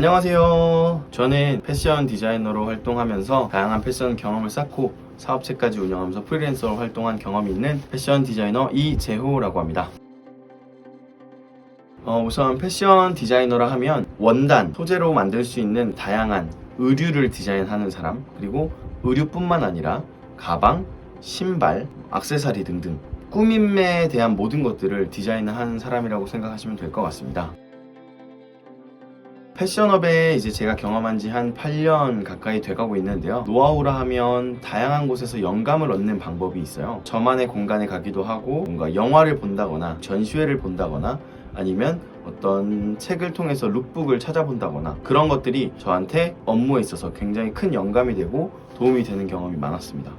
안녕하세요. 저는 패션 디자이너로 활동하면서 다양한 패션 경험을 쌓고 사업체까지 운영하면서 프리랜서로 활동한 경험이 있는 패션 디자이너 이재호라고 합니다. 어, 우선 패션 디자이너라 하면 원단, 소재로 만들 수 있는 다양한 의류를 디자인하는 사람, 그리고 의류뿐만 아니라 가방, 신발, 액세서리 등등 꾸밈에 대한 모든 것들을 디자인하는 사람이라고 생각하시면 될 것 같습니다. 패션업에 이제 제가 경험한 지 한 8년 가까이 돼가고 있는데요. 노하우라 하면 다양한 곳에서 영감을 얻는 방법이 있어요. 저만의 공간에 가기도 하고 뭔가 영화를 본다거나 전시회를 본다거나 아니면 어떤 책을 통해서 룩북을 찾아본다거나 그런 것들이 저한테 업무에 있어서 굉장히 큰 영감이 되고 도움이 되는 경험이 많았습니다.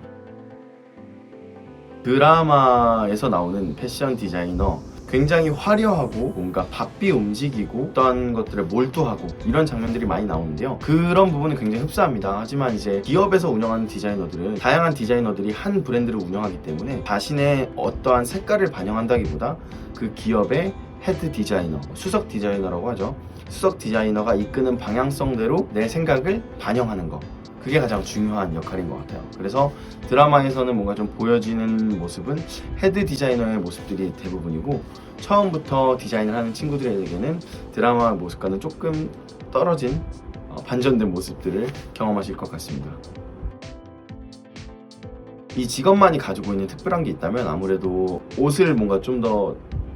드라마에서 나오는 패션 디자이너 굉장히 화려하고 뭔가 바삐 움직이고 어떤 것들에 몰두하고 이런 장면들이 많이 나오는데요. 그런 부분은 굉장히 흡사합니다. 하지만 이제 기업에서 운영하는 디자이너들은 다양한 디자이너들이 한 브랜드를 운영하기 때문에 자신의 어떠한 색깔을 반영한다기보다 그 기업의 헤드 디자이너, 수석 디자이너라고 하죠. 수석 디자이너가 이끄는 방향성대로 내 생각을 반영하는 것. 그게 가장 중요한 역할인 것 같아요. 그래서 드라마에서는 뭔가 좀 보여지는 모습은 헤드 디자이너의 모습들이 대부분이고 처음부터 디자인을 하는 친구들에게는 드라마 모습과는 조금 떨어진 어, 반전된 모습들을 경험하실 것 같습니다. 이 직업만이 가지고 있는 특별한 게 있다면 아무래도 옷을 뭔가 좀 더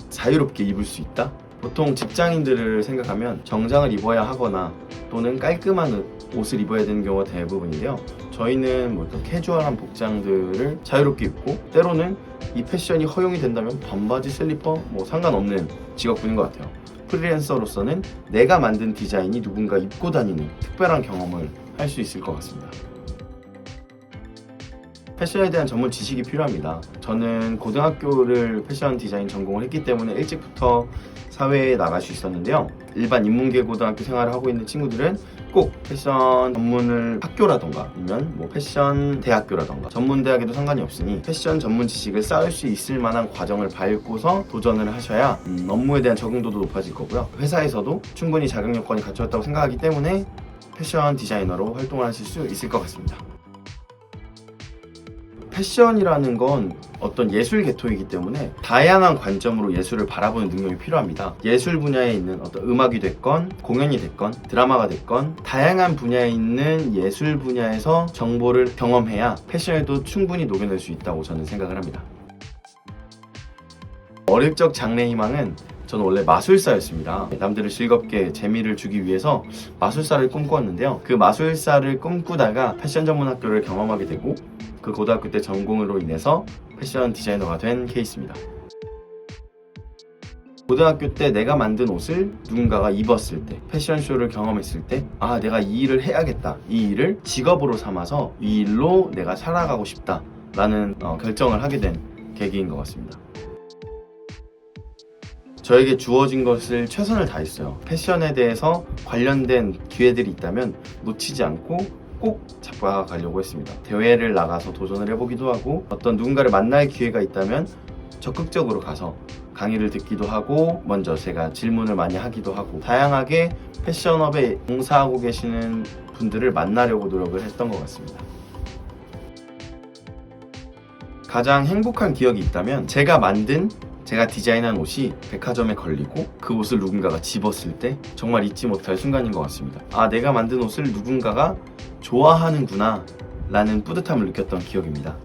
자유롭게 입을 수 있다? 보통 직장인들을 생각하면 정장을 입어야 하거나 또는 깔끔한 옷을 입어야 되는 경우가 대부분인데요. 저희는 뭐 캐주얼한 복장들을 자유롭게 입고 때로는 이 패션이 허용이 된다면 반바지, 슬리퍼 뭐 상관없는 직업군인 것 같아요. 프리랜서로서는 내가 만든 디자인이 누군가 입고 다니는 특별한 경험을 할 수 있을 것 같습니다. 패션에 대한 전문 지식이 필요합니다. 저는 고등학교를 패션 디자인 전공을 했기 때문에 일찍부터 사회에 나갈 수 있었는데요. 일반 인문계 고등학교 생활을 하고 있는 친구들은 꼭 패션 전문을 학교라던가 아니면 뭐 패션 대학교라던가 전문 대학에도 상관이 없으니 패션 전문 지식을 쌓을 수 있을 만한 과정을 밟고서 도전을 하셔야 음, 업무에 대한 적응도도 높아질 거고요. 회사에서도 충분히 자격 요건이 갖추었다고 생각하기 때문에 패션 디자이너로 활동을 하실 수 있을 것 같습니다. 패션이라는 건 어떤 예술 계통이기 때문에 다양한 관점으로 예술을 바라보는 능력이 필요합니다. 예술 분야에 있는 어떤 음악이 됐건 공연이 됐건 드라마가 됐건 다양한 분야에 있는 예술 분야에서 정보를 경험해야 패션에도 충분히 녹여낼 수 있다고 저는 생각을 합니다. 어릴 적 장래 희망은 저는 원래 마술사였습니다. 남들을 즐겁게 재미를 주기 위해서 마술사를 꿈꾸었는데요. 그 마술사를 꿈꾸다가 패션 전문 학교를 경험하게 되고 그 고등학교 때 전공으로 인해서 패션 디자이너가 된 케이스입니다. 고등학교 때 내가 만든 옷을 누군가가 입었을 때, 패션쇼를 경험했을 때, 아, 내가 이 일을 해야겠다. 이 일을 직업으로 삼아서 이 일로 내가 살아가고 싶다. 라는 어, 결정을 하게 된 계기인 것 같습니다. 저에게 주어진 것을 최선을 다했어요. 패션에 대해서 관련된 기회들이 있다면 놓치지 않고 꼭 잡아가려고 했습니다. 대회를 나가서 도전을 해보기도 하고 어떤 누군가를 만날 기회가 있다면 적극적으로 가서 강의를 듣기도 하고 먼저 제가 질문을 많이 하기도 하고 다양하게 패션업에 봉사하고 계시는 분들을 만나려고 노력을 했던 것 같습니다. 가장 행복한 기억이 있다면 제가 만든 제가 디자인한 옷이 백화점에 걸리고 그 옷을 누군가가 집었을 때 정말 잊지 못할 순간인 것 같습니다. 아, 내가 만든 옷을 누군가가 좋아하는구나 라는 뿌듯함을 느꼈던 기억입니다.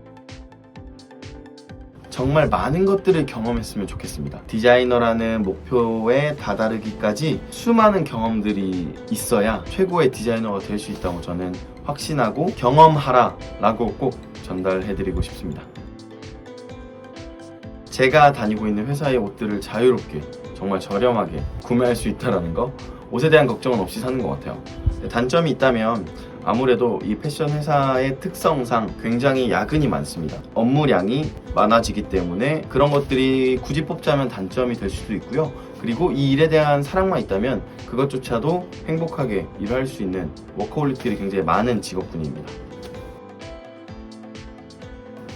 정말 많은 것들을 경험했으면 좋겠습니다. 디자이너라는 목표에 다다르기까지 수많은 경험들이 있어야 최고의 디자이너가 될 수 있다고 저는 확신하고 경험하라 라고 꼭 전달해드리고 싶습니다. 제가 다니고 있는 회사의 옷들을 자유롭게 정말 저렴하게 구매할 수 있다는 거 옷에 대한 걱정은 없이 사는 것 같아요. 단점이 있다면 아무래도 이 패션 회사의 특성상 굉장히 야근이 많습니다. 업무량이 많아지기 때문에 그런 것들이 굳이 뽑자면 단점이 될 수도 있고요. 그리고 이 일에 대한 사랑만 있다면 그것조차도 행복하게 일할 수 있는 워커홀리들이 굉장히 많은 직업군입니다.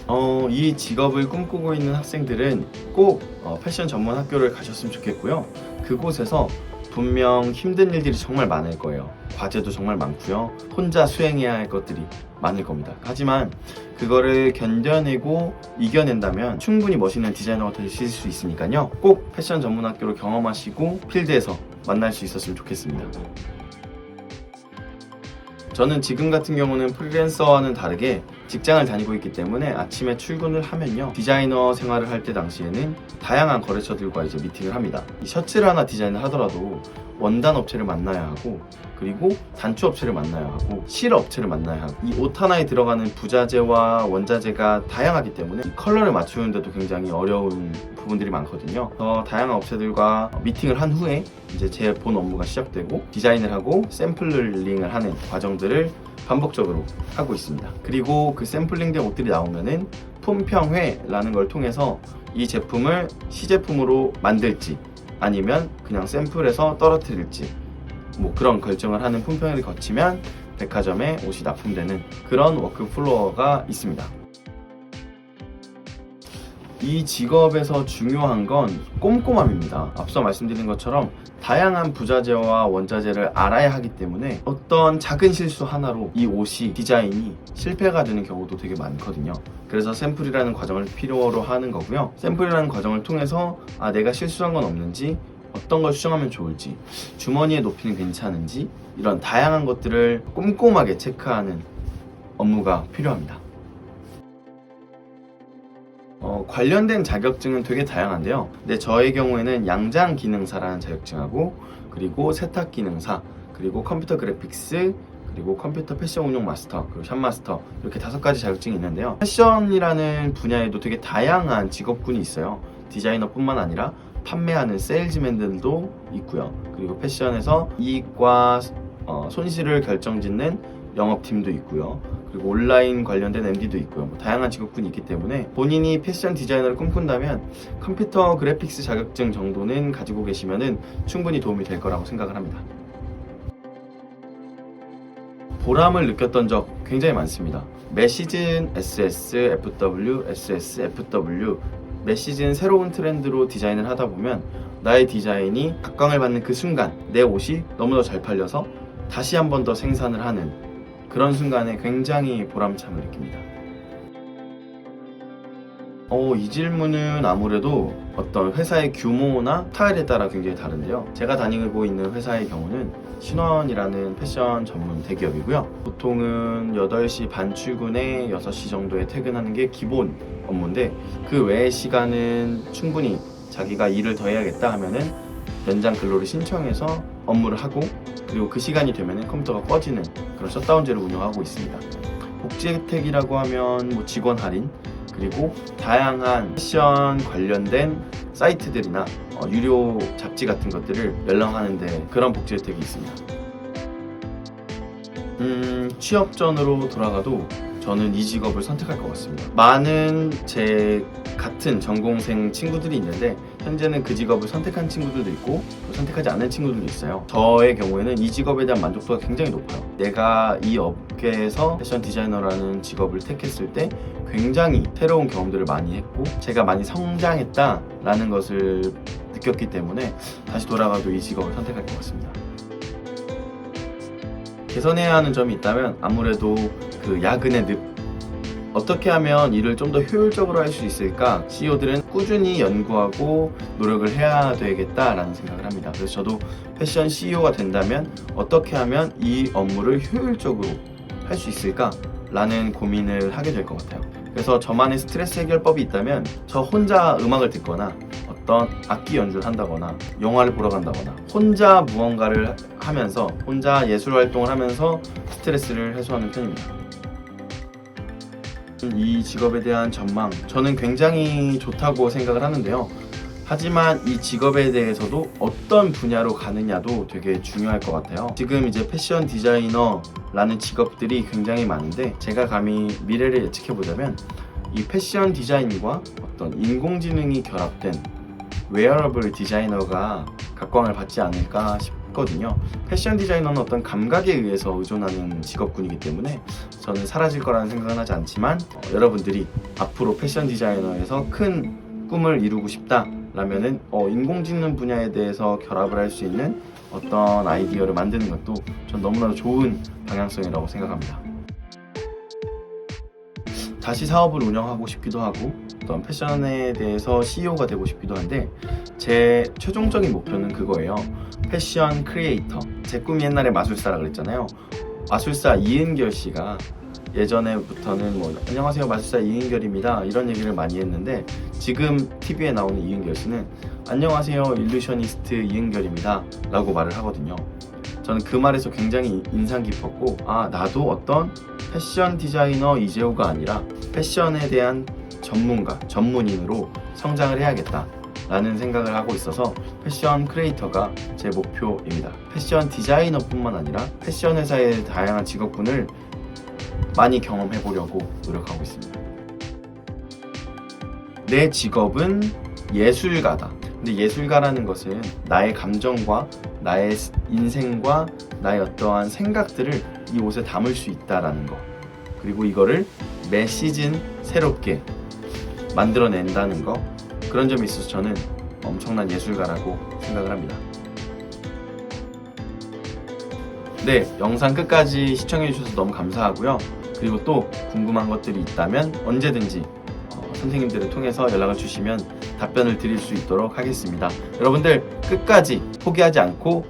어, 이 직업을 꿈꾸고 있는 학생들은 꼭 어, 패션 전문 학교를 가셨으면 좋겠고요. 그곳에서 분명 힘든 일들이 정말 많을 거예요. 과제도 정말 많고요. 혼자 수행해야 할 것들이 많을 겁니다. 하지만 그거를 견뎌내고 이겨낸다면 충분히 멋있는 디자이너가 되실 수 있으니까요. 꼭 패션 전문 학교로 경험하시고 필드에서 만날 수 있었으면 좋겠습니다. 저는 지금 같은 경우는 프리랜서와는 다르게 직장을 다니고 있기 때문에 아침에 출근을 하면요. 디자이너 생활을 할 때 당시에는 다양한 거래처들과 이제 미팅을 합니다. 이 셔츠를 하나 디자인을 하더라도 원단 업체를 만나야 하고 그리고 단추 업체를 만나야 하고 실 업체를 만나야 하고 이 옷 하나에 들어가는 부자재와 원자재가 다양하기 때문에 이 컬러를 맞추는데도 굉장히 어려운 부분들이 많거든요. 더 다양한 업체들과 미팅을 한 후에 이제 제 본 업무가 시작되고 디자인을 하고 샘플링을 하는 과정들을 반복적으로 하고 있습니다. 그리고 그 샘플링된 옷들이 나오면은 품평회라는 걸 통해서 이 제품을 시제품으로 만들지 아니면 그냥 샘플에서 떨어뜨릴지 뭐 그런 결정을 하는 품평회를 거치면 백화점에 옷이 납품되는 그런 워크플로어가 있습니다. 이 직업에서 중요한 건 꼼꼼함입니다. 앞서 말씀드린 것처럼 다양한 부자재와 원자재를 알아야 하기 때문에 어떤 작은 실수 하나로 이 옷이 디자인이 실패가 되는 경우도 되게 많거든요. 그래서 샘플이라는 과정을 필요로 하는 거고요. 샘플이라는 과정을 통해서 아 내가 실수한 건 없는지 어떤 걸 수정하면 좋을지 주머니의 높이는 괜찮은지 이런 다양한 것들을 꼼꼼하게 체크하는 업무가 필요합니다. 어, 관련된 자격증은 되게 다양한데요. 근데 저의 경우에는 양장 기능사라는 자격증하고 그리고 세탁 기능사 그리고 컴퓨터 그래픽스 그리고 컴퓨터 패션 운용 마스터 그리고 샵 마스터 이렇게 다섯 가지 자격증이 있는데요. 패션이라는 분야에도 되게 다양한 직업군이 있어요. 디자이너뿐만 아니라 판매하는 세일즈맨들도 있고요. 그리고 패션에서 이익과 어, 손실을 결정짓는 영업팀도 있고요. 그리고 온라인 관련된 MD도 있고요. 뭐 다양한 직업군이 있기 때문에 본인이 패션 디자이너를 꿈꾼다면 컴퓨터 그래픽스 자격증 정도는 가지고 계시면은 충분히 도움이 될 거라고 생각을 합니다. 보람을 느꼈던 적 굉장히 많습니다. 매 시즌 SS, FW, SS, FW 매 시즌 새로운 트렌드로 디자인을 하다 보면 나의 디자인이 각광을 받는 그 순간 내 옷이 너무나 잘 팔려서 다시 한 번 더 생산을 하는 그런 순간에 굉장히 보람참을 느낍니다. 어, 이 질문은 아무래도 어떤 회사의 규모나 스타일에 따라 굉장히 다른데요. 제가 다니고 있는 회사의 경우는 신원이라는 패션 전문 대기업이고요. 보통은 8시 반 출근에 6시 정도에 퇴근하는 게 기본 업무인데 그 외의 시간은 충분히 자기가 일을 더 해야겠다 하면은 연장 근로를 신청해서 업무를 하고 그리고 그 시간이 되면은 컴퓨터가 꺼지는 그런 셧다운제를 운영하고 있습니다. 복지 혜택이라고 하면 뭐 직원 할인 그리고 다양한 패션 관련된 사이트들이나 어, 유료 잡지 같은 것들을 열람하는데 그런 복지 혜택이 있습니다. 음, 취업 전으로 돌아가도 저는 이 직업을 선택할 것 같습니다. 많은 제 같은 전공생 친구들이 있는데 현재는 그 직업을 선택한 친구들도 있고 또 선택하지 않은 친구들도 있어요. 저의 경우에는 이 직업에 대한 만족도가 굉장히 높아요. 내가 이 업계에서 패션 디자이너라는 직업을 택했을 때 굉장히 새로운 경험들을 많이 했고 제가 많이 성장했다라는 것을 느꼈기 때문에 다시 돌아가도 이 직업을 선택할 것 같습니다. 개선해야 하는 점이 있다면 아무래도 그 야근의 늪 어떻게 하면 일을 좀 더 효율적으로 할 수 있을까? CEO들은 꾸준히 연구하고 노력을 해야 되겠다라는 생각을 합니다. 그래서 저도 패션 CEO가 된다면 어떻게 하면 이 업무를 효율적으로 할 수 있을까? 라는 고민을 하게 될 것 같아요. 그래서 저만의 스트레스 해결법이 있다면 저 혼자 음악을 듣거나 어떤 악기 연주를 한다거나 영화를 보러 간다거나 혼자 무언가를 하면서 혼자 예술 활동을 하면서 스트레스를 해소하는 편입니다. 이 직업에 대한 전망 저는 굉장히 좋다고 생각을 하는데요. 하지만 이 직업에 대해서도 어떤 분야로 가느냐도 되게 중요할 것 같아요. 지금 이제 패션 디자이너라는 직업들이 굉장히 많은데 제가 감히 미래를 예측해 보자면 이 패션 디자인과 어떤 인공지능이 결합된 웨어러블 디자이너가 각광을 받지 않을까 싶 거든요. 패션 디자이너는 어떤 감각에 의해서 의존하는 직업군이기 때문에 저는 사라질 거라는 생각은 하지 않지만 어, 여러분들이 앞으로 패션 디자이너에서 큰 꿈을 이루고 싶다 라면은 어, 인공지능 분야에 대해서 결합을 할 수 있는 어떤 아이디어를 만드는 것도 전 너무나도 좋은 방향성이라고 생각합니다. 다시 사업을 운영하고 싶기도 하고 어떤 패션에 대해서 CEO가 되고 싶기도 한데 제 최종적인 목표는 그거예요. 패션 크리에이터. 제 꿈이 옛날에 마술사라 그랬잖아요. 마술사 이은결 씨가 예전에부터는 뭐 안녕하세요 마술사 이은결입니다 이런 얘기를 많이 했는데 지금 TV에 나오는 이은결 씨는 안녕하세요 일루셔니스트 이은결입니다 라고 말을 하거든요 저는 그 말에서 굉장히 인상 깊었고 아 나도 어떤 패션 디자이너 이재호가 아니라 패션에 대한 전문가 전문인으로 성장을 해야겠다 라는 생각을 하고 있어서 패션 크리에이터가 제 목표입니다 패션 디자이너뿐만 아니라 패션 회사의 다양한 직업군을 많이 경험해 보려고 노력하고 있습니다. 내 직업은 예술가다. 근데 예술가라는 것은 나의 감정과 나의 인생과 나의 어떠한 생각들을 이 옷에 담을 수 있다라는 거. 그리고 이거를 매 시즌 새롭게 만들어낸다는 거. 그런 점이 있어서 저는 엄청난 예술가라고 생각을 합니다. 네, 영상 끝까지 시청해주셔서 너무 감사하고요. 그리고 또 궁금한 것들이 있다면 언제든지 어, 선생님들을 통해서 연락을 주시면 답변을 드릴 수 있도록 하겠습니다. 여러분들 끝까지 포기하지 않고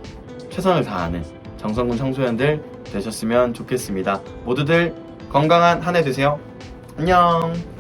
최선을 다하는 정성군 청소년들 되셨으면 좋겠습니다. 모두들 건강한 한 해 되세요. 안녕!